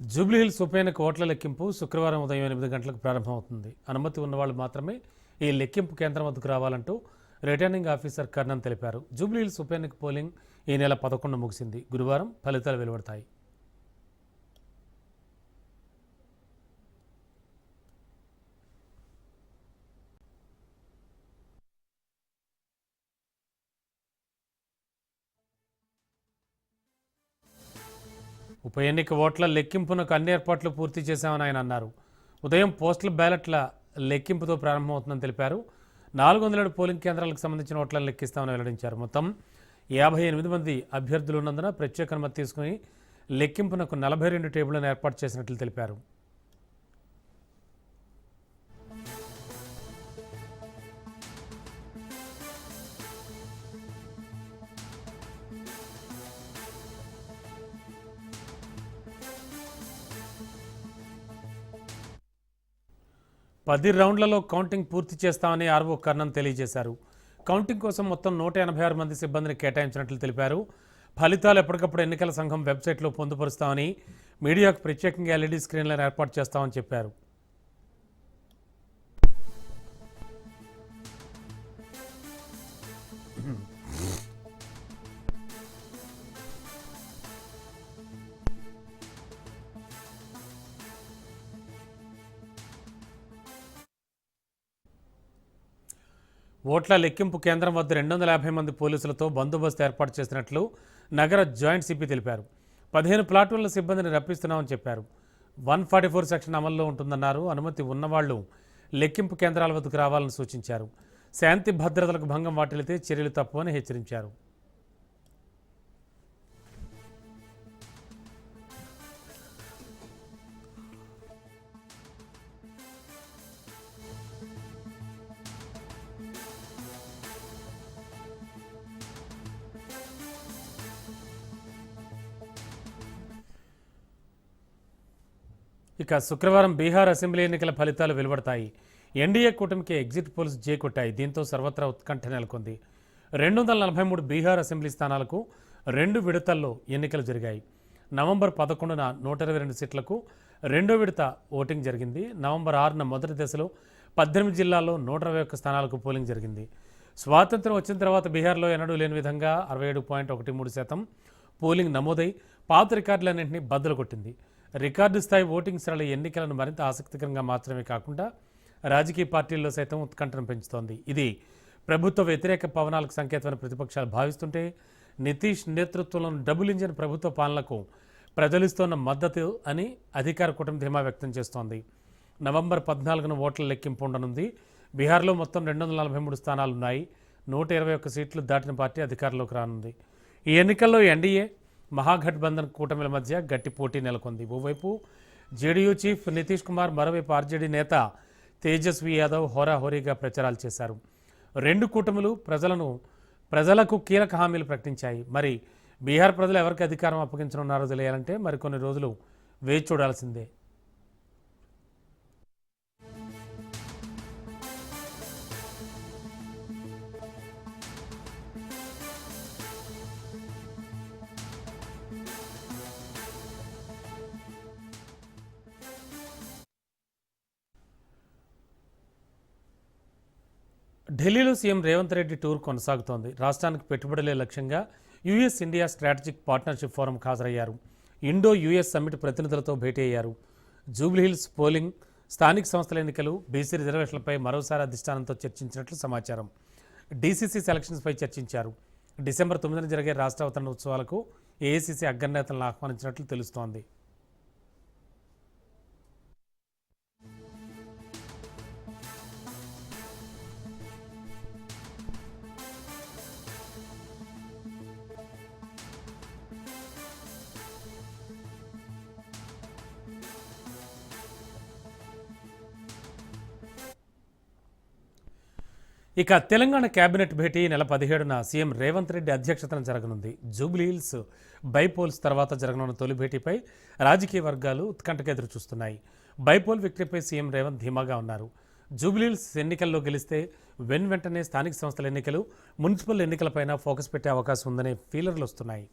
జూబ్లీహిల్స్ ఉప ఎన్నిక ఓట్ల లెక్కింపు శుక్రవారం ఉదయం ఎనిమిది గంటలకు ప్రారంభమవుతుంది. అనుమతి ఉన్నవాళ్ళు మాత్రమే ఈ లెక్కింపు కేంద్రం వద్దకు రావాలంటూ రిటర్నింగ్ ఆఫీసర్ కర్ణన్ తెలిపారు. జూబ్లీహిల్స్ ఉప ఎన్నిక పోలింగ్ ఈ నెల పదకొండు ముగిసింది. గురువారం ఫలితాలు వెలువడతాయి. ఉప ఎన్నిక ఓట్ల లెక్కింపునకు అన్ని ఏర్పాట్లు పూర్తి చేశామని ఆయన అన్నారు. ఉదయం పోస్టల్ బ్యాలెట్ల లెక్కింపుతో ప్రారంభమవుతుందని తెలిపారు. నాలుగు వందల పోలింగ్ కేంద్రాలకు సంబంధించిన ఓట్లను లెక్కిస్తామని వెల్లడించారు. మొత్తం యాభై ఎనిమిది మంది అభ్యర్థులు ఉన్నందున ప్రత్యేక అనుమతి తీసుకుని లెక్కింపునకు నలభై రెండు టేబుళ్ళను ఏర్పాటు చేసినట్లు తెలిపారు. పది రౌండ్లలో కౌంటింగ్ పూర్తి చేస్తామని ఆర్వో కర్ణన్ తెలియజేశారు. కౌంటింగ్ కోసం మొత్తం నూట ఎనభై ఆరు మంది సిబ్బందిని కేటాయించినట్లు తెలిపారు. ఫలితాలు ఎప్పటికప్పుడు ఎన్నికల సంఘం వెబ్సైట్లో పొందుపరుస్తామని మీడియాకు ప్రత్యేకంగా ఎల్ఈడీ స్క్రీన్లను ఏర్పాటు చేస్తామని చెప్పారు. ఓట్ల లెక్కింపు కేంద్రం వద్ద రెండు వందల యాభై మంది పోలీసులతో బందోబస్తు ఏర్పాటు చేసినట్లు నగర జాయింట్ సిపి తెలిపారు. పదిహేను ప్లాటూన్ల సిబ్బందిని రప్పిస్తున్నామని చెప్పారు. వన్ ఫార్టీ ఫోర్ సెక్షన్ అమల్లో ఉంటుందన్నారు. అనుమతి ఉన్నవాళ్ళు లెక్కింపు కేంద్రాల వద్దకు రావాలని సూచించారు. శాంతి భద్రతలకు భంగం వాటిల్లితే చర్యలు తప్పవని హెచ్చరించారు. ఇక శుక్రవారం బీహార్ అసెంబ్లీ ఎన్నికల ఫలితాలు వెలువడతాయి. ఎన్డీఏ కూటమికి ఎగ్జిట్ పోల్స్ జేకొట్టాయి దీంతో సర్వత్రా ఉత్కంఠ నెలకొంది. రెండు వందల నలభై మూడు బీహార్ అసెంబ్లీ స్థానాలకు రెండు విడతల్లో ఎన్నికలు జరిగాయి. నవంబర్ పదకొండున నూట ఇరవై రెండు సీట్లకు రెండో విడత ఓటింగ్ జరిగింది. నవంబర్ ఆరున మొదటి దశలో పద్దెనిమిది జిల్లాల్లో నూట ఇరవై ఒక్క స్థానాలకు పోలింగ్ జరిగింది. స్వాతంత్రం వచ్చిన తర్వాత బీహార్లో ఎన్నడూ లేని విధంగా అరవై ఏడు పాయింట్ ఒకటి మూడు శాతం పోలింగ్ నమోదై పాత రికార్డులన్నింటినీ బద్దలు కొట్టింది. రికార్డు స్థాయి ఓటింగ్ సరళి ఎన్నికలను మరింత ఆసక్తికరంగా మాత్రమే కాకుండా రాజకీయ పార్టీల్లో సైతం ఉత్కంఠను పెంచుతోంది. ఇది ప్రభుత్వ వ్యతిరేక పవనాలకు సంకేతమైన ప్రతిపక్షాలు భావిస్తుంటే నితీష్ నేతృత్వంలోని డబుల్ ఇంజిన్ ప్రభుత్వ పాలనకు ప్రజలిస్తున్న మద్దతు అని అధికార కూటమి ధీమా వ్యక్తం చేస్తోంది. నవంబర్ పద్నాలుగున ఓట్ల లెక్కింపు ఉండనుంది. బీహార్లో మొత్తం రెండు వందల నలభై మూడు స్థానాలున్నాయి. నూట ఇరవై ఒక్క సీట్లు దాటిన పార్టీ అధికారంలోకి రానుంది. ఈ ఎన్నికల్లో ఎన్డీఏ మహాగఠబంధన్ కూటమిల మధ్య గట్టి పోటీ నెలకొంది. ఓవైపు జేడీయూ చీఫ్ నితీష్ కుమార్ మరోవైపు ఆర్జేడీ నేత తేజస్వి యాదవ్ హోరాహోరీగా ప్రచారాలు చేశారు. రెండు కూటములు ప్రజలను ప్రజలకు కీలక హామీలు ప్రకటించాయి. మరి బీహార్ ప్రజలు ఎవరికి అధికారం అప్పగించనున్నారో తెలియాలంటే మరికొన్ని రోజులు వేచి చూడాల్సిందే. ఢిల్లీలో సీఎం రేవంత్ రెడ్డి టూర్ కొనసాగుతోంది. రాష్ట్రానికి పెట్టుబడులే లక్ష్యంగా యుఎస్ ఇండియా స్ట్రాటజిక్ పార్ట్నర్షిప్ ఫోరంకు హాజరయ్యారు. ఇండో యుఎస్ సమ్మిట్ ప్రతినిధులతో భేటీ అయ్యారు. జూబ్లీహిల్స్ పోలింగ్ స్థానిక సంస్థల ఎన్నికలు బీసీ రిజర్వేషన్లపై మరోసారి అధిష్టానంతో చర్చించినట్లు సమాచారం. డీసీసీ సెలక్షన్స్పై చర్చించారు. డిసెంబర్ తొమ్మిదిన జరిగే రాష్ట్ర అవతరణ ఉత్సవాలకు ఏఐసీసీ అగ్రనేతలను ఆహ్వానించినట్లు తెలుస్తోంది. ఇక తెలంగాణ కేబినెట్ భేటీ నెల పదిహేడున సీఎం రేవంత్ రెడ్డి అధ్యక్షతన జరగనుంది. జూబ్లీహిల్స్ బైపోల్స్ తర్వాత జరగనున్న తొలి భేటీపై రాజకీయ వర్గాలు ఉత్కంఠగా ఎదురు చూస్తున్నాయి బైపోల్ విక్టరీపై సీఎం రేవంత్ ధీమాగా ఉన్నారు. జూబ్లీహిల్స్ ఎన్నికల్లో గెలిస్తే వెన్ వెంటనే స్థానిక సంస్థల ఎన్నికలు మున్సిపల్ ఎన్నికలపైన ఫోకస్ పెట్టే అవకాశం ఉందనే ఫీలర్లు వస్తున్నాయి.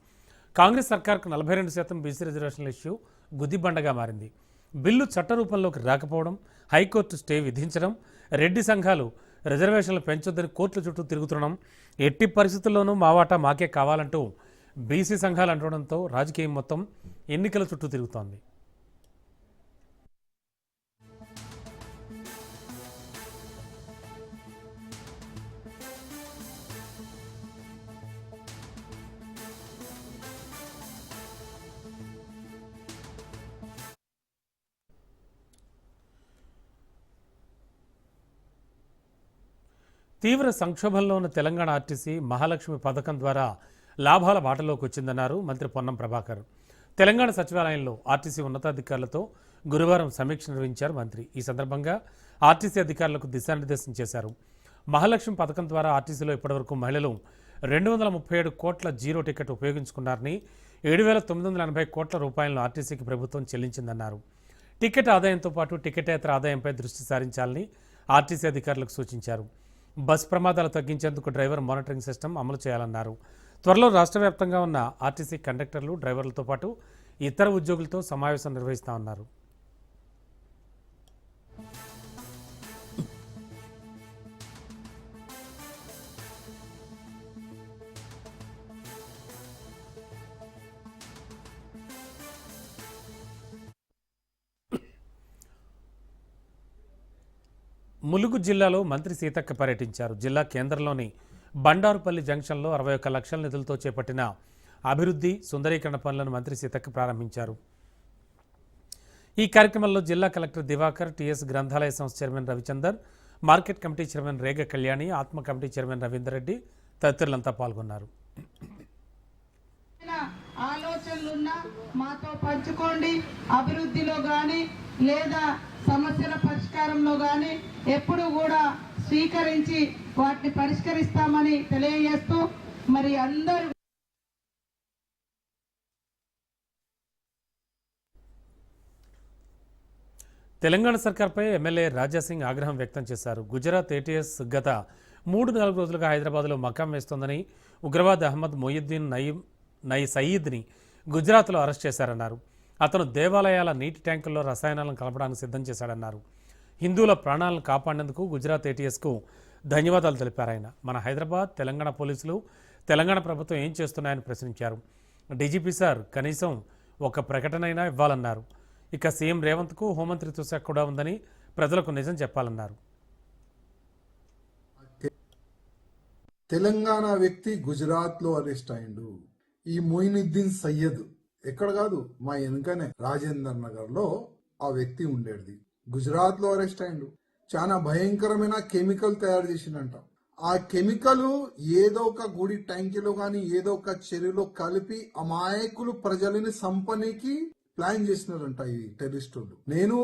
కాంగ్రెస్ సర్కార్కు నలభై రెండు శాతం బీసీ రిజర్వేషన్ల ఇష్యూ గుదిబండగా మారింది. బిల్లు చట్టరూపంలోకి రాకపోవడం హైకోర్టు స్టే విధించడం రెడ్డి సంఘాలు రిజర్వేషన్లు పెంచొద్దని కోర్టుల చుట్టూ తిరుగుతుండడం ఎట్టి పరిస్థితుల్లోనూ మా వాటా మాకే కావాలంటూ బీసీ సంఘాలు అంటడంతో రాజకీయం మొత్తం ఎన్నికల చుట్టూ తిరుగుతోంది. తీవ్ర సంక్షోభంలో ఉన్న తెలంగాణ ఆర్టీసీ మహాలక్ష్మి పథకం ద్వారా లాభాల బాటలోకి వచ్చిందన్నారు మంత్రి పొన్నం ప్రభాకర్. తెలంగాణ సచివాలయంలో ఆర్టీసీ ఉన్నతాధికారులతో గురువారం సమీక్ష నిర్వహించారు మంత్రి. ఈ సందర్భంగా ఆర్టీసీ అధికారులకు దిశానిర్దేశం చేశారు. మహాలక్ష్మి పథకం ద్వారా ఆర్టీసీలో ఇప్పటివరకు మహిళలు రెండు వందల ముప్పై ఏడు కోట్ల జీరో టికెట్ ఉపయోగించుకున్నారని ఏడు వేల తొమ్మిది వందల ఎనభై కోట్ల రూపాయలను ఆర్టీసీకి ప్రభుత్వం చెల్లించిందన్నారు. టికెట్ ఆదాయంతో పాటు టికెటేతర ఆదాయంపై దృష్టి సారించాలని ఆర్టీసీ అధికారులకు సూచించారు. బస్ ప్రమాదాలు తగ్గించేందుకు డ్రైవర్ మానిటరింగ్ సిస్టమ్ అమలు చేయాలన్నారు. త్వరలో రాష్ట్ర వ్యాప్తంగా ఉన్న ఆర్టీసీ కండక్టర్లు డ్రైవర్లతో పాటు ఇతర ఉద్యోగులతో సమావేశం నిర్వహిస్తామన్నారు. ములుగు జిల్లాలో మంత్రి సీతక్క పర్యటించారు. జిల్లా కేంద్రంలోని బండారుపల్లి జంక్షన్లో అరవై ఒక్క లక్షల నిధులతో చేపట్టిన అభివృద్ధి సుందరీకరణ పనులను మంత్రి సీతక్క ప్రారంభించారు. ఈ కార్యక్రమంలో జిల్లా కలెక్టర్ దివాకర్ టీఎస్ గ్రంథాలయ సంస్థ chairman Ravichander market committee chairman Rega Kalyani ఆత్మ కమిటీ చైర్మన్ రవీందర్ రెడ్డి తదితరులంతా పాల్గొన్నారు. ఆలోచనలున్నా మాతో పంచుకోండి. అభివృద్ధిలో కానీ లేదా సమస్యల పరిష్కారంలో కానీ ఎప్పుడు కూడా స్వీకరించి వాటిని పరిష్కరిస్తామని తెలియజేస్తూ మరి అందరూ తెలంగాణ సర్కార్పై ఎమ్మెల్యే రాజాసింగ్ ఆగ్రహం వ్యక్తం చేశారు. గుజరాత్ ఏటీఎస్ గత మూడు నాలుగు రోజులుగా హైదరాబాద్లో మకాం వేస్తోందని ఉగ్రవాద్ అహ్మద్ మొయిద్దీన్ నయీం నయీ సయీద్ని గుజరాత్లో అరెస్ట్ చేశారన్నారు. అతను దేవాలయాల నీటి ట్యాంకుల్లో రసాయనాలను కలపడానికి సిద్ధం చేశాడన్నారు. హిందువుల ప్రాణాలను కాపాడేందుకు గుజరాత్ ఏటీఎస్కు ధన్యవాదాలు తెలిపారు ఆయన. మన హైదరాబాద్ తెలంగాణ పోలీసులు తెలంగాణ ప్రభుత్వం ఏం చేస్తున్నాయని ప్రశ్నించారు. డీజీపీ సార్ కనీసం ఒక ప్రకటనైనా ఇవ్వాలన్నారు. ఇక సీఎం రేవంత్కు హోంమంత్రిత్వ శాఖ కూడా ఉందని ప్రజలకు నిజం చెప్పాలన్నారు. తెలంగాణ వ్యక్తి గుజరాత్లో అరెస్ట్ అయిండు. ఈ మొయినుద్దీన్ సయ్యద్ ఎక్కడ కాదు మా వెనుకనే రాజేందర్ నగర్లో ఆ వ్యక్తి ఉండేది. గుజరాత్లో అరెస్ట్ అయిండు చాలా భయంకరమైన కెమికల్ తయారు చేసిండంట. ఆ కెమికల్ ఏదో ఒక గుడి ట్యాంకీలో గాని ఏదో ఒక చెరువులో కలిపి అమాయకులు ప్రజలని సంపనీకి ప్లాన్ చేసినారంట ఈ టెరిస్టులు నేను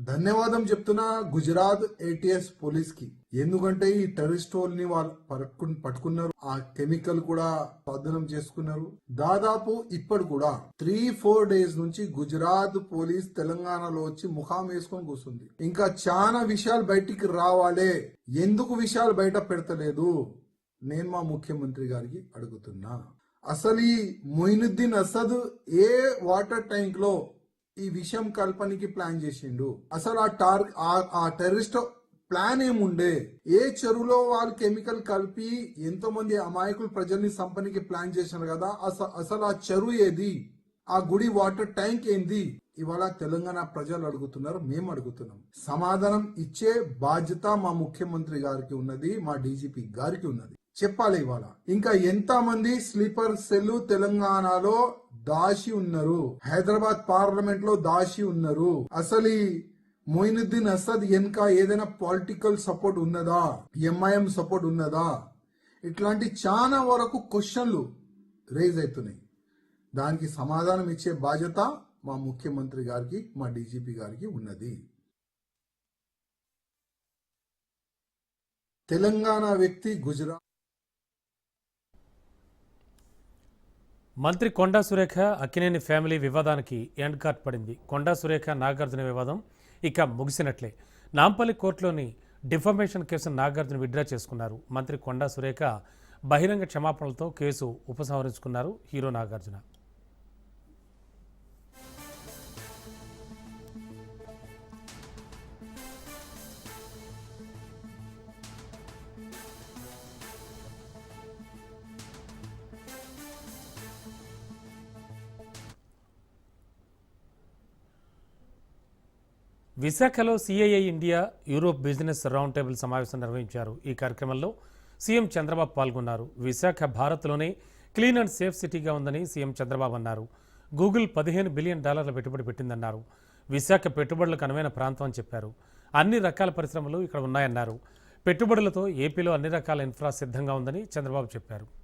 ధన్యవాదం చెప్తున్నా గుజరాత్ ఏటీఎస్ పోలీస్కి ఎందుకంటే ఈ టెర్రరిస్ట్ని వాళ్ళు పట్టుకు- పట్టుకున్నారు. ఆ కెమికల్ కూడా స్వాధీనం చేసుకున్నారు. దాదాపు ఇప్పుడు కూడా త్రీ ఫోర్ డేస్ నుంచి గుజరాత్ పోలీస్ తెలంగాణలో వచ్చి ముఖాం వేసుకొని కూర్చుంది ఇంకా చాలా విషయాలు బయటికి రావాలే. ఎందుకు విషయాలు బయట పెడతలేదు? నేను మా ముఖ్యమంత్రి గారికి అడుగుతున్నా. అసలు ఈ మొయినుద్దీన్ అసద్ ఏ వాటర్ ట్యాంక్లో ఈ విషయం కల్పనకి ప్లాన్ చేసిండు. అసలు ఆ టార్ ఆ- ఆ టెర్రరిస్ట్ ప్లాన్ ఏముండే? ఏ చెరువులో వాళ్ళు కెమికల్ కలిపి ఎంతో మంది అమాయకులు ప్రజల్ని సంపనికి ప్లాన్ చేశారు కదా? అసలు ఆ చెరువు ఏది? ఆ గుడి వాటర్ ట్యాంక్ ఏంది? ఇవాళ తెలంగాణ ప్రజలు అడుగుతున్నారు మేము అడుగుతున్నాం. సమాధానం ఇచ్చే బాధ్యత మా ముఖ్యమంత్రి గారికి ఉన్నది మా డీజీపీ గారికి ఉన్నది. చెప్పాలి ఇవాళ. ఇంకా ఎంత మంది స్లీపర్ సెల్ తెలంగాణలో దాసి ఉన్నారు. హైదరాబాద్ పార్లమెంట్లో దాసి ఉన్నారు. అసలు ఈ మొయినుద్దీన్ అసద్ వెనుక ఏదైనా పొలిటికల్ సపోర్ట్ ఉన్నదా? ఎంఐఎం సపోర్ట్ ఉన్నదా? ఇట్లాంటి చాలా వరకు క్వశ్చన్లు రేజ్ అవుతున్నాయి. దానికి సమాధానం ఇచ్చే బాధ్యత మా ముఖ్యమంత్రి గారికి మా డీజీపీ గారికి ఉన్నది. తెలంగాణ వ్యక్తి గుజరాత్ మంత్రి కొండా సురేఖ అక్కినేని ఫ్యామిలీ వివాదానికి ఎండ్ కార్ట్ పడింది. కొండా సురేఖ నాగార్జున వివాదం ఇక ముగిసినట్లే. నాంపల్లి కోర్టులోని డిఫర్మేషన్ కేసును నాగార్జున విత్డ్రా చేసుకున్నారు. మంత్రి కొండా సురేఖ బహిరంగ క్షమాపణలతో కేసు ఉపసంహరించుకున్నారు హీరో నాగార్జున. విశాఖలో CII India Europe business round table సమావేశం నిర్వహించారు. ఈ కార్యక్రమంలో సీఎం చంద్రబాబు పాల్గొన్నారు. విశాఖ భారత్లోనే క్లీన్ అండ్ సేఫ్ సిటీగా ఉందని సీఎం చంద్రబాబు అన్నారు. గూగుల్ పదిహేను బిలియన్ డాలర్ల పెట్టుబడి పెట్టిందన్నారు. విశాఖ పెట్టుబడులకు అనువైన ప్రాంతం అని చెప్పారు. అన్ని రకాల పరిశ్రమలు ఇక్కడ ఉన్నాయన్నారు. పెట్టుబడులతో ఏపీలో అన్ని రకాల ఇన్ఫ్రా సిద్ధంగా ఉందని చంద్రబాబు చెప్పారు.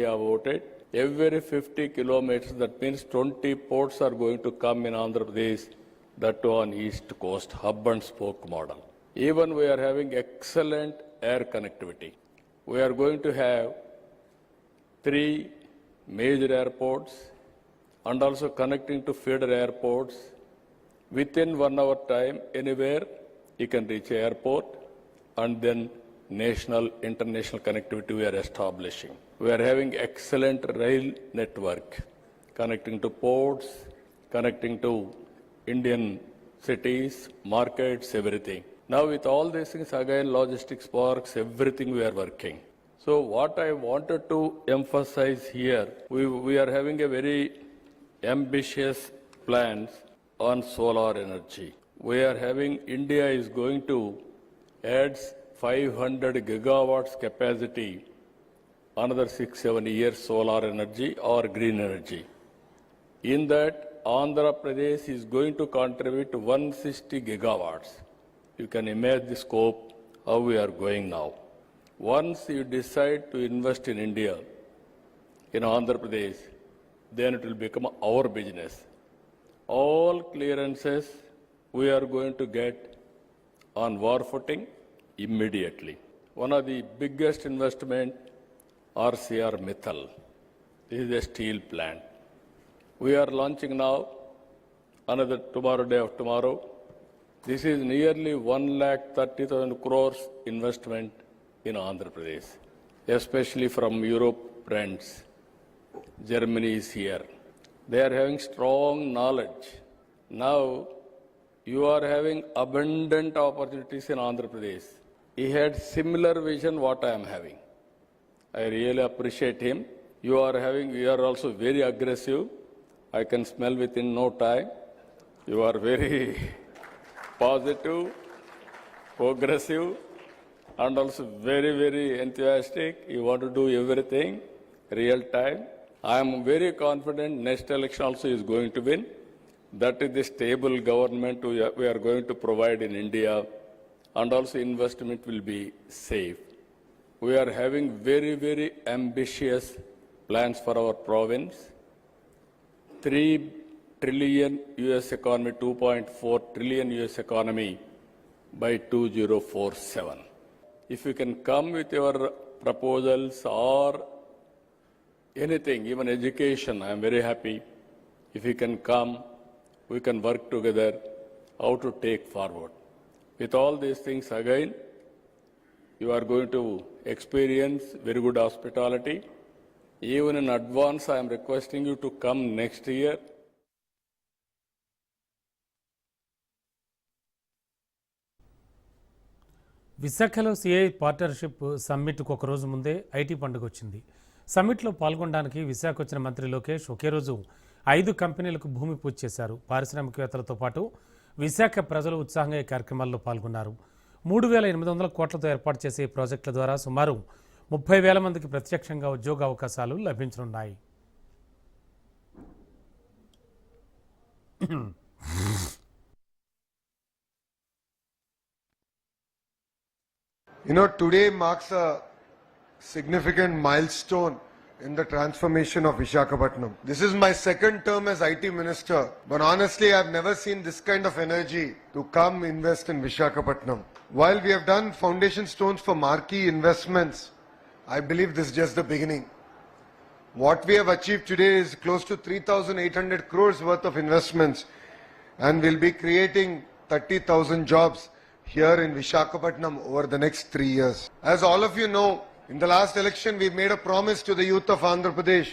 Idea about. Every 50 kilometers, that means 20 ports are going to come in Andhra Pradesh, that on east coast, hub and spoke model. Even we are having excellent air connectivity. We are going to have three major airports and also connecting to feeder airports. Within one hour time, anywhere you can reach airport and then national, international connectivity we are establishing. We are having excellent rail network connecting to ports, connecting to Indian cities, markets, everything. Now with all these things, again, logistics parks, everything we are working. So what I wanted to emphasize here, we, we are having a very ambitious plans on solar energy. We are having, India is going to add 500 gigawatts capacity, another six, seven years solar energy or green energy. In that, Andhra Pradesh is going to contribute 160 gigawatts. You can imagine the scope, how we are going now. Once you decide to invest in India, in Andhra Pradesh, then it will become our business. All clearances we are going to get on war footing immediately. One of the biggest investment, RCR Mittal. This is a steel plant. We are launching now, another tomorrow, day of tomorrow. This is nearly 1 lakh 30,000 crores investment in Andhra Pradesh, especially from Europe friends. Germany is here. They are having strong knowledge. Now, you are having abundant opportunities in Andhra Pradesh. He had similar vision what I am having. I really appreciate him. You are having, you are also very aggressive. I can smell within no time. You are very positive, progressive, and also very, very enthusiastic. You want to do everything real time. I am very confident next election also is going to win. That is the stable government we are, we are going to provide in India, and also investment will be safe. We are having very, very ambitious plans for our province. 3 trillion US economy, 2.4 trillion US economy by 2047. If you can come with your proposals or anything, even education, I am very happy. If you can come, we can work together how to take forward. With all these things again you are going to experience very good hospitality even in advance I'm requesting you to come next year విశాఖలో CI partnership సమ్మిట్కు ఒకరోజు ముందే IT పండుగ వచ్చింది. సమ్మిట్లో పాల్గొనడానికి విశాఖ వచ్చిన మంత్రి లోకేష్ ఒకే రోజు ఐదు కంపెనీలకు భూమి పూజ చేశారు. పారిశ్రామికవేత్తలతో పాటు విశాఖ ప్రజలు ఉత్సాహంగా ఈ కార్యక్రమాల్లో పాల్గొన్నారు. మూడు వేల ఎనిమిది వందల కోట్లతో ఏర్పాటు చేసే ఈ ప్రాజెక్టుల ద్వారా సుమారు ముప్పై వేల మందికి ప్రత్యక్షంగా ఉద్యోగ అవకాశాలు లభించనున్నాయి. You know, today marks a significant milestone in the transformation of Vishakhapatnam. This is my second term as IT minister, but honestly, I've never seen this kind of energy to come invest in Vishakhapatnam. While we have done foundation stones for marquee investments, I believe this is just the beginning. What we have achieved today is close to 3,800 crores worth of investments, and we'll be creating 30,000 jobs here in Vishakhapatnam over the next three years. As all of you know, in the last election, we made a promise to the youth of Andhra Pradesh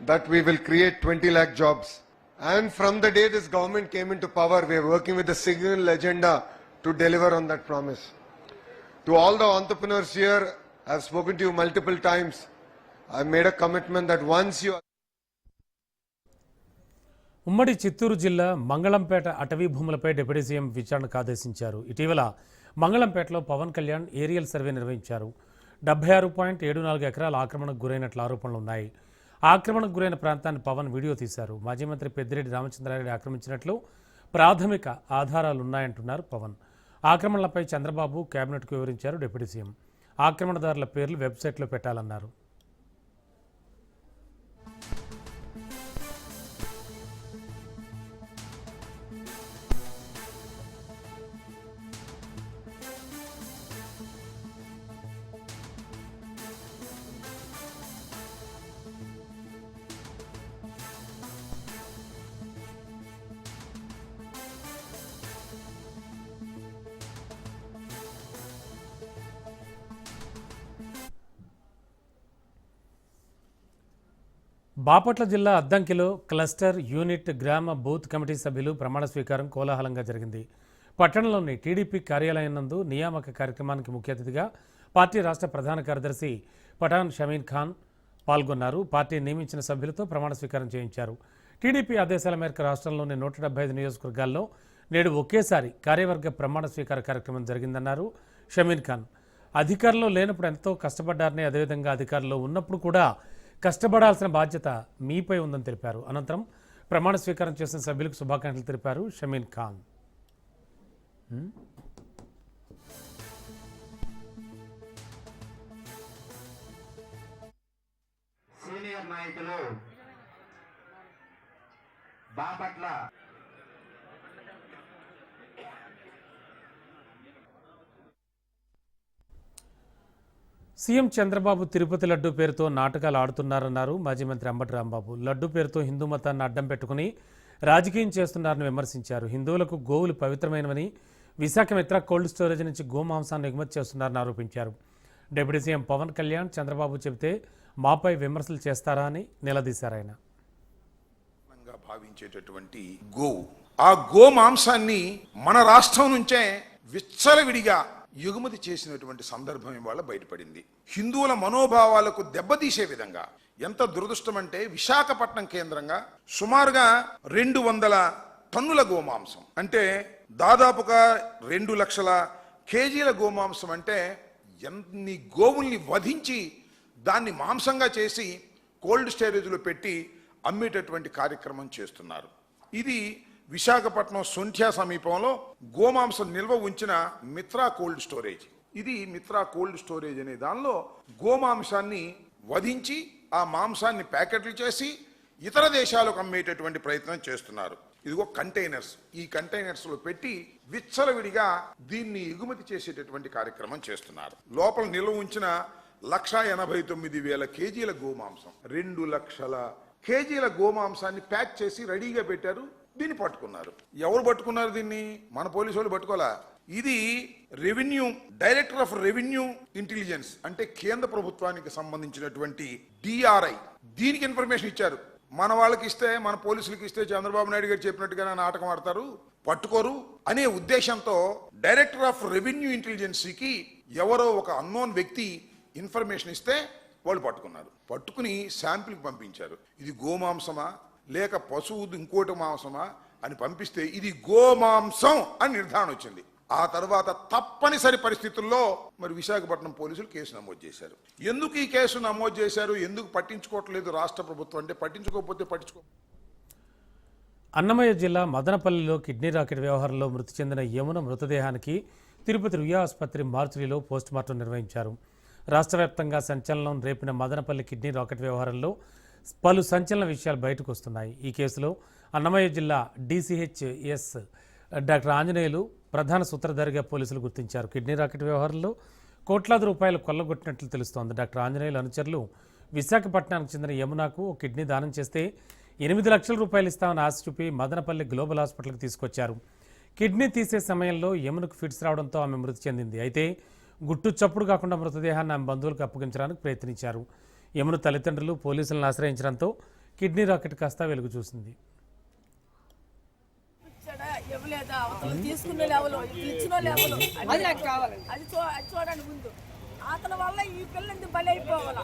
that we will create 20 lakh jobs. And from the day this government came into power, we are working with a single agenda to deliver on that promise. To all the entrepreneurs here, I've spoken to you multiple times. I've made a commitment that once you ఉమ్మడి చిత్తూరు జిల్లా మంగళంపేట అటవీ భూములపై deputy CM విచారణకు ఆదేశించారు ఇటీవల మంగళంపేటలో Pawan Kalyan aerial survey నిర్వహించారు డెబ్బై ఆరు పాయింట్ ఏడు నాలుగు ఎకరాల ఆక్రమణకు గురైనట్లు ఆరోపణలు ఉన్నాయి. ఆక్రమణకు గురైన ప్రాంతాన్ని పవన్ వీడియో తీశారు. మాజీ మంత్రి పెద్దిరెడ్డి రామచంద్రారెడ్డి ఆక్రమించినట్లు ప్రాథమిక ఆధారాలు ఉన్నాయంటున్నారు పవన్. ఆక్రమణలపై చంద్రబాబు కేబినెట్కు వివరించారు డిప్యూటీ సీఎం. ఆక్రమణదారుల పేర్లు వెబ్సైట్లో పెట్టాలన్నారు. బాపట్ల జిల్లా అద్దంకిలో క్లస్టర్ యూనిట్ గ్రామ బూత్ కమిటీ సభ్యులు ప్రమాణ స్వీకారం కోలాహలంగా జరిగింది. పట్టణంలోని టీడీపీ కార్యాలయం నందు నియామక కార్యక్రమానికి ముఖ్య అతిథిగా పార్టీ రాష్ట్ర ప్రధాన కార్యదర్శి పఠాన్ షమీన్ ఖాన్ పాల్గొన్నారు. పార్టీ నియమించిన సభ్యులతో ప్రమాణ స్వీకారం చేయించారు. టీడీపీ ఆదేశాల మేరకు రాష్ట్రంలోని నూట డెబ్బై ఐదు నియోజకవర్గాల్లో నేడు ఒకేసారి కార్యవర్గ ప్రమాణ స్వీకార కార్యక్రమం జరిగిందన్నారు షమీన్ ఖాన్. అధికారంలో లేనప్పుడు ఎంతో కష్టపడ్డారని అదేవిధంగా అధికారంలో ఉన్నప్పుడు కూడా కష్టపడాల్సిన బాధ్యత మీపై ఉందని తెలిపారు. అనంతరం ప్రమాణ స్వీకారం చేసిన సభ్యులకు శుభాకాంక్షలు తెలిపారు షమీన్ ఖాన్. సీనియర్ నాయకులు బాపట్ల సీఎం చంద్రబాబు తిరుపతి లడ్డు పేరుతో నాటకాలు ఆడుతున్నారన్నారు మాజీ మంత్రి అంబటి రాంబాబు. లడ్డు పేరుతో హిందూ మతాన్ని అడ్డం పెట్టుకుని రాజకీయం చేస్తున్నారని విమర్శించారు. హిందువులకు గోవులు పవిత్రమైనవని విశాఖ మిత్ర కోల్డ్ స్టోరేజ్ నుంచి గోమాంసాన్ని ఎగుమతి చేస్తున్నారని ఆరోపించారు. డిప్యూటీ సీఎం పవన్ కళ్యాణ్ చంద్రబాబు చెబితే మాపై విమర్శలు చేస్తారా అని నిలదీశారు ఆయన. భావించేటటువంటి గోవు. ఆ గో మాంసాన్ని మన రాష్ట్రం నుంచే విచ్చలవిడిగా ఎగుమతి చేసినటువంటి సందర్భం ఇవాళ బయటపడింది. హిందువుల మనోభావాలకు దెబ్బతీసే విధంగా ఎంత దురదృష్టం అంటే విశాఖపట్నం కేంద్రంగా సుమారుగా రెండు వందల టన్నుల గోమాంసం. అంటే దాదాపుగా రెండు లక్షల కేజీల గోమాంసం అంటే ఎన్ని గోవుల్ని వధించి దాన్ని మాంసంగా చేసి కోల్డ్ స్టోరేజ్లో పెట్టి అమ్మేటటువంటి కార్యక్రమం చేస్తున్నారు. ఇది విశాఖపట్నం సొంఠ్యా సమీపంలో గోమాంసం నిల్వ ఉంచిన మిత్రా కోల్డ్ స్టోరేజ్. ఇది మిత్రా కోల్డ్ స్టోరేజ్ అనే దానిలో గోమాంసాన్ని వధించి ఆ మాంసాన్ని ప్యాకెట్లు చేసి ఇతర దేశాలకు అమ్మేటటువంటి ప్రయత్నం చేస్తున్నారు. ఇదిగో కంటైనర్స్. ఈ కంటైనర్స్లో పెట్టి విచ్చలవిడిగా దీన్ని ఎగుమతి చేసేటటువంటి కార్యక్రమం చేస్తున్నారు. లోపల నిల్వ ఉంచిన లక్ష ఎనభై తొమ్మిది వేల కేజీల గోమాంసం. రెండు లక్షల కేజీల గోమాంసాన్ని ప్యాక్ చేసి రెడీగా పెట్టారు. దీన్ని పట్టుకున్నారు. ఎవరు పట్టుకున్నారు దీన్ని? మన పోలీసు వాళ్ళు పట్టుకోలా ఇది revenue director of revenue intelligence అంటే కేంద్ర ప్రభుత్వానికి సంబంధించినటువంటి డిఆర్ఐ. దీనికి ఇన్ఫర్మేషన్ ఇచ్చారు. మన వాళ్ళకి ఇస్తే మన పోలీసులకి ఇస్తే చంద్రబాబు నాయుడు గారు చెప్పినట్టుగా నాటకం ఆడతారు. పట్టుకోరు అనే ఉద్దేశంతో డైరెక్టర్ ఆఫ్ రెవెన్యూ ఇంటెలిజెన్సీకి ఎవరో ఒక అన్నోన్ వ్యక్తి ఇన్ఫర్మేషన్ ఇస్తే వాళ్ళు పట్టుకున్నారు. పట్టుకుని శాంపిల్కి పంపించారు. ఇది గోమాంసమా? లేక పశువు ఇంకోటి మాంసమా అని పంపిస్తే ఇది గోమాంసం అని నిర్ధారణ వచ్చింది. ఆ తర్వాత తప్పనిసరి పరిస్థితుల్లో మరి విశాఖపట్నం పోలీసులు కేసు నమోదు చేశారు. ఎందుకు ఈ కేసు నమోదు చేశారు? ఎందుకు పట్టించుకోవట్లేదు రాష్ట్ర ప్రభుత్వం? అంటే పట్టించుకోకపోతే పట్టించుకో అన్నమయ్య జిల్లా మదనపల్లిలో కిడ్నీ రాకెట్ వ్యవహారంలో మృతి చెందిన యమున మృతదేహానికి తిరుపతి రుయా ఆసుపత్రి మార్చురీలో పోస్టుమార్టం నిర్వహించారు. రాష్ట్ర వ్యాప్తంగా సంచలనం రేపిన మదనపల్లి కిడ్నీ రాకెట్ వ్యవహారంలో పలు సంచలన విషయాలు బయటకు వస్తున్నాయి ఈ కేసులో అన్నమయ్య జిల్లా డీసీహెచ్ఎస్ డాక్టర్ ఆంజనేయులు ప్రధాన సూత్రధారిగా పోలీసులు గుర్తించారు. కిడ్నీ రాకెట్ వ్యవహారంలో కోట్లాది రూపాయలు కొల్లగొట్టినట్లు తెలుస్తోంది. డాక్టర్ ఆంజనేయులు అనుచరులు విశాఖపట్నానికి చెందిన యమునాకు ఓ కిడ్నీ దానం చేస్తే ఎనిమిది లక్షల రూపాయలు ఇస్తామని ఆశ చూపి మదనపల్లి గ్లోబల్ హాస్పిటల్కి తీసుకొచ్చారు. కిడ్నీ తీసే సమయంలో యమునకు ఫిట్స్ రావడంతో ఆమె మృతి చెందింది. అయితే గుట్టు చప్పుడు కాకుండా మృతదేహాన్ని ఆమె బంధువులకు అప్పగించడానికి ప్రయత్నించారు. యమున తల్లిదండ్రులు పోలీసులను ఆశ్రయించడంతో కిడ్నీ రాకెట్ కాస్త వెలుగు చూసింది. ఇచ్చాడా ఇవ్వలేదా? అవతల తీసుకునే లెవెల్ ఇచ్చిన లెవెల్. అది నాకు కావాలి. అది చూ అది చూడండి ముందు. అతని వల్ల ఈ పిల్ల ఎందుకు బలి అయిపోవాలా?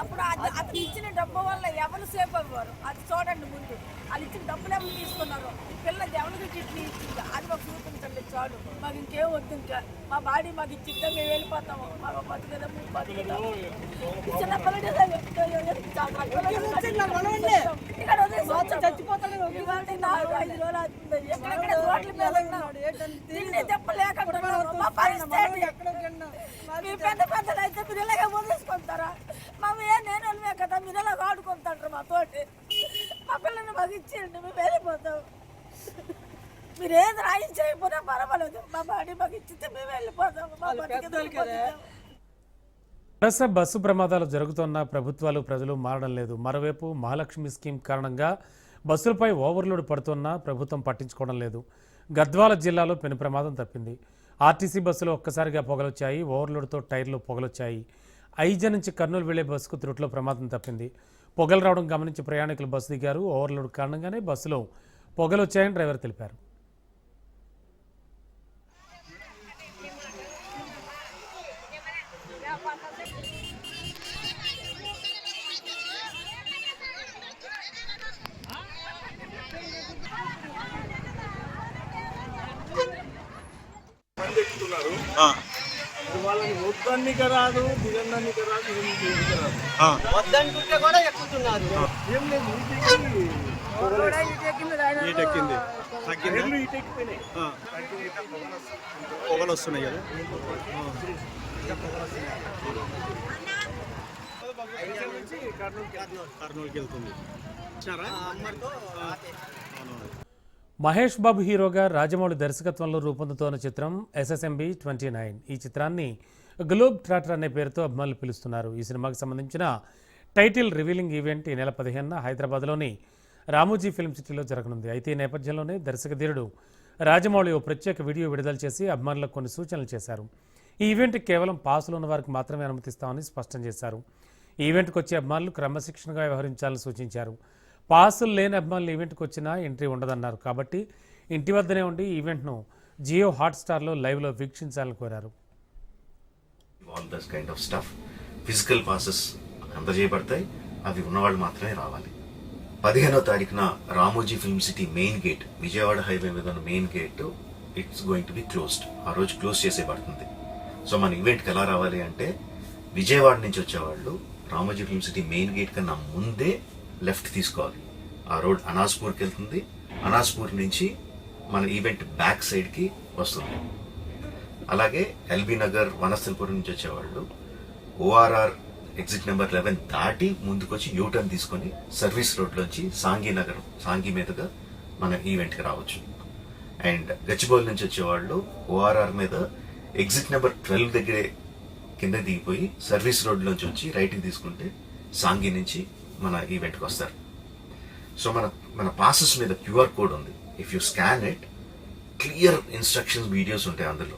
అప్పుడు అది- అతను ఇచ్చిన డబ్బు వల్ల ఎవరు సేఫ్ అవ్వరు? అది చూడండి ముందు. వాళ్ళు ఇచ్చిన డబ్బులు ఎవరు తీసుకున్నారు? ఈ పిల్ల ఎవరికి కిడ్నీ ఇచ్చింది? అది మాకు చూపించండి చాలు. మాకు ఇంకేం వద్దు ఇంకా. మా బాడీ మాకు ఇచ్చిద్దా? మేము వెళ్ళిపోతాము. మాకు బతుకుదా మేము చిన్న రోజులు అవుతుంది. ఎక్కడెక్కడ రోడ్ల మీద ఉన్నాం. తిండి తెప్పలేకపోతున్నాం మా పరిస్థితి మీ పెద్ద పెద్దలు అయితే మీరు ఇలాగే వదిలేసుకుంటారా మా ఏ నేను వెళ్ళమే కదా మీరు ఇలాగ ఆడుకుంటారు మా పిల్లల్ని మాకు ఇచ్చేయండి మేము వెళ్ళిపోతాం మీరు ఏది రాయి చేయకపోయినా పర్వాలేదు. మా బాడీ మాకు ఇచ్చితే మేము మా. వరుస బస్సు ప్రమాదాలు జరుగుతున్న ప్రభుత్వాలు ప్రజలు మారడం లేదు. మరోవైపు మహాలక్ష్మి స్కీమ్ కారణంగా బస్సులపై ఓవర్లోడ్ పడుతున్నా ప్రభుత్వం పట్టించుకోవడం లేదు. గద్వాల జిల్లాలో పెను ప్రమాదం తప్పింది. ఆర్టీసీ బస్సులు ఒక్కసారిగా పొగలొచ్చాయి. ఓవర్లోడ్తో టైర్లు పొగలొచ్చాయి. ఐజ నుంచి కర్నూలు వెళ్ళే బస్సుకు త్రుట్లో ప్రమాదం తప్పింది. పొగలు రావడం గమనించి ప్రయాణికులు బస్సు దిగారు. ఓవర్లోడ్ కారణంగానే బస్సులో పొగలు వచ్చాయని డ్రైవర్ తెలిపారు. ఈటెక్కింది తగ్గింది? పొగలు వస్తున్నాయి కదా? కర్నూలుకి వెళ్తుంది. మహేష్ బాబు హీరోగా రాజమౌళి దర్శకత్వంలో రూపొందుతోన్న చిత్రం ఎస్ఎస్ఎంబి ట్వంటీ నైన్. ఈ చిత్రాన్ని గ్లోబ్ ట్రాటర్ అనే పేరుతో అభిమానులు పిలుస్తున్నారు. ఈ సినిమాకి సంబంధించిన టైటిల్ రివీలింగ్ ఈవెంట్ ఈ నెల పదిహేనున హైదరాబాద్లోని రామోజీ ఫిల్మ్ సిటీలో జరగనుంది. అయితే ఈ నేపథ్యంలోనే దర్శకధీరుడు రాజమౌళి ఓ ప్రత్యేక వీడియో విడుదల చేసి అభిమానులకు కొన్ని సూచనలు చేశారు. ఈ ఈవెంట్ కేవలం పాసులు ఉన్న వారికి మాత్రమే అనుమతిస్తామని స్పష్టం చేశారు. ఈ ఈవెంట్కి వచ్చే అభిమానులు క్రమశిక్షణగా వ్యవహరించాలని సూచించారు. పాసులు లేని అభిమానులు ఈవెంట్కి వచ్చినా ఎంట్రీ ఉండదన్నారు. కాబట్టి ఇంటి వద్దనే ఉండి ఈవెంట్ను జియో హాట్స్టార్లో లైవ్లో వీక్షించాలని కోరారు. All this kind of stuff physical passes అందజేయబడతాయి. అవి ఉన్నవాళ్ళు మాత్రమే రావాలి. పదిహేనో తారీఖున Ramoji film city main gate Vijayawada highway మీద ఉన్న main gate it's going to be closed ఆ రోజు క్లోజ్ చేసేయబడుతుంది. సో మన ఈవెంట్కి ఎలా రావాలి అంటే విజయవాడ నుంచి వచ్చేవాళ్ళు Ramoji film city main gate కన్నా ముందే లెఫ్ట్ తీసుకోవాలి. ఆ రోడ్ అనాస్పూర్కి వెళ్తుంది. అనాస్పూర్ నుంచి మన ఈవెంట్ బ్యాక్ సైడ్కి వస్తుంది. అలాగే ఎల్బీ నగర్ వనస్థలపురం నుంచి వచ్చేవాళ్ళు. ఓఆర్ఆర్ ఎగ్జిట్ నెంబర్ లెవెన్ దాటి ముందుకొచ్చి యూటర్న్ తీసుకొని సర్వీస్ రోడ్లోంచి సాంఘీ నగర్ సాంఘీ మీదుగా మన ఈవెంట్కి రావచ్చు. అండ్ గచ్చిబౌలి నుంచి వచ్చేవాళ్ళు ఓఆర్ఆర్ మీద ఎగ్జిట్ నెంబర్ ట్వెల్వ్ దగ్గరే కింద దిగిపోయి సర్వీస్ రోడ్లోంచి వచ్చి రైట్కి తీసుకుంటే సాంఘీ నుంచి మన ఈవెంట్కి వస్తారు. సో మన మన పాసెస్ మీద క్యూఆర్ కోడ్ ఉంది. If you scan it clear instructions videos ఉంటాయి అందులో.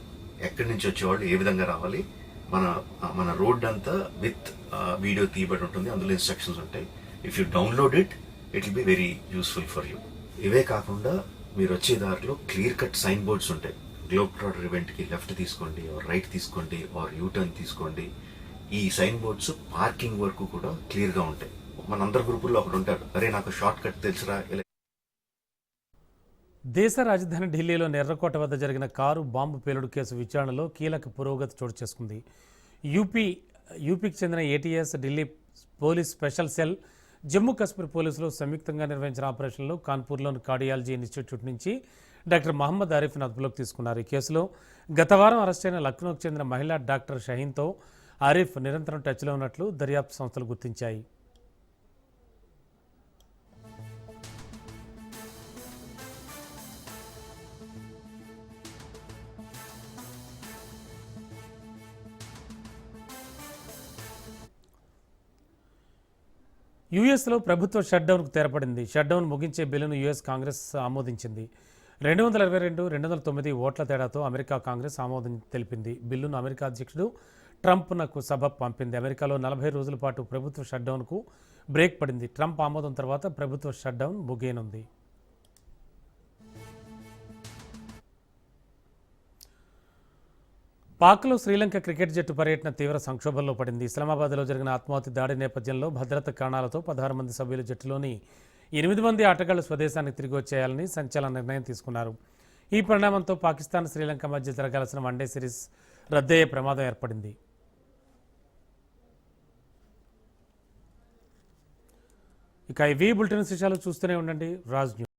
ఎక్కడి నుంచి వచ్చేవాళ్ళు ఏ విధంగా రావాలి మన మన రోడ్ అంతా విత్ వీడియో తీయబడి ఉంటుంది అందులో ఇన్స్ట్రక్షన్స్ ఉంటాయి. If you download it it will be very useful for you ఇవే కాకుండా మీరు వచ్చే దారిలో క్లియర్ కట్ సైన్ బోర్డ్స్ ఉంటాయి. గ్లోబ్ ట్రాడర్ ఈవెంట్కి లెఫ్ట్ తీసుకోండి ఆర్ రైట్ తీసుకోండి ఆర్ యూటర్న్ తీసుకోండి. ఈ సైన్ బోర్డ్స్ పార్కింగ్ వరకు కూడా క్లియర్గా ఉంటాయి. మనందరి గ్రూపుల్లో ఒకడు ఉంటాడు అరే నాకు షార్ట్ కట్ తెలుసురా ఇలా దేశ రాజధాని ఢిల్లీలో ఎర్రకోట వద్ద జరిగిన కారు బాంబు పేలుడు కేసు విచారణలో కీలక పురోగతి చోటు చేసుకుంది. యూపీ యూపీకి చెందిన ATS Delhi police special cell Jammu Kashmir పోలీసులు సంయుక్తంగా నిర్వహించిన ఆపరేషన్లో కాన్పూర్లోని కార్డియాలజీ ఇన్స్టిట్యూట్ నుంచి డాక్టర్ మహమ్మద్ ఆరిఫ్ను అదుపులోకి తీసుకున్నారు. ఈ కేసులో గత వారం అరెస్టైన లక్నోకు చెందిన మహిళా డాక్టర్ షహీన్తో ఆరిఫ్ నిరంతరం టచ్లో ఉన్నట్లు దర్యాప్తు సంస్థలు గుర్తించాయి. యూఎస్లో ప్రభుత్వ షట్డౌన్కు తెరపడింది. షట్డౌన్ ముగించే బిల్లును యూఎస్ కాంగ్రెస్ ఆమోదించింది. రెండు వందల ఇరవై రెండు రెండు వందల తొమ్మిది ఓట్ల తేడాతో అమెరికా కాంగ్రెస్ ఆమోదం తెలిపింది. బిల్లును అమెరికా అధ్యక్షుడు ట్రంప్ నాకు సభ పంపింది. అమెరికాలో నలభై రోజుల పాటు ప్రభుత్వ షట్డౌన్కు బ్రేక్ పడింది. ట్రంప్ ఆమోదం తర్వాత ప్రభుత్వ షట్డౌన్ ముగియనుంది. పాక్లో శ్రీలంక క్రికెట్ జట్టు పర్యటన తీవ్ర సంక్షోభంలో పడింది. ఇస్లామాబాద్లో జరిగిన ఆత్మాహుతి దాడి నేపథ్యంలో భద్రత కారణాలతో పదహారు మంది సభ్యుల జట్టులోని ఎనిమిది మంది ఆటగాళ్ళు స్వదేశానికి తిరిగి వచ్చేయాలని సంచలన నిర్ణయం తీసుకున్నారు. ఈ పరిణామంతో పాకిస్తాన్ శ్రీలంక మధ్య జరగాల్సిన వన్డే సిరీస్ రద్దయ్యే ప్రమాదం ఏర్పడింది. ఇక ఇవి బులెటిన్ విశేషాలు చూస్తూనే ఉండండి. రాజ్ న్యూస్.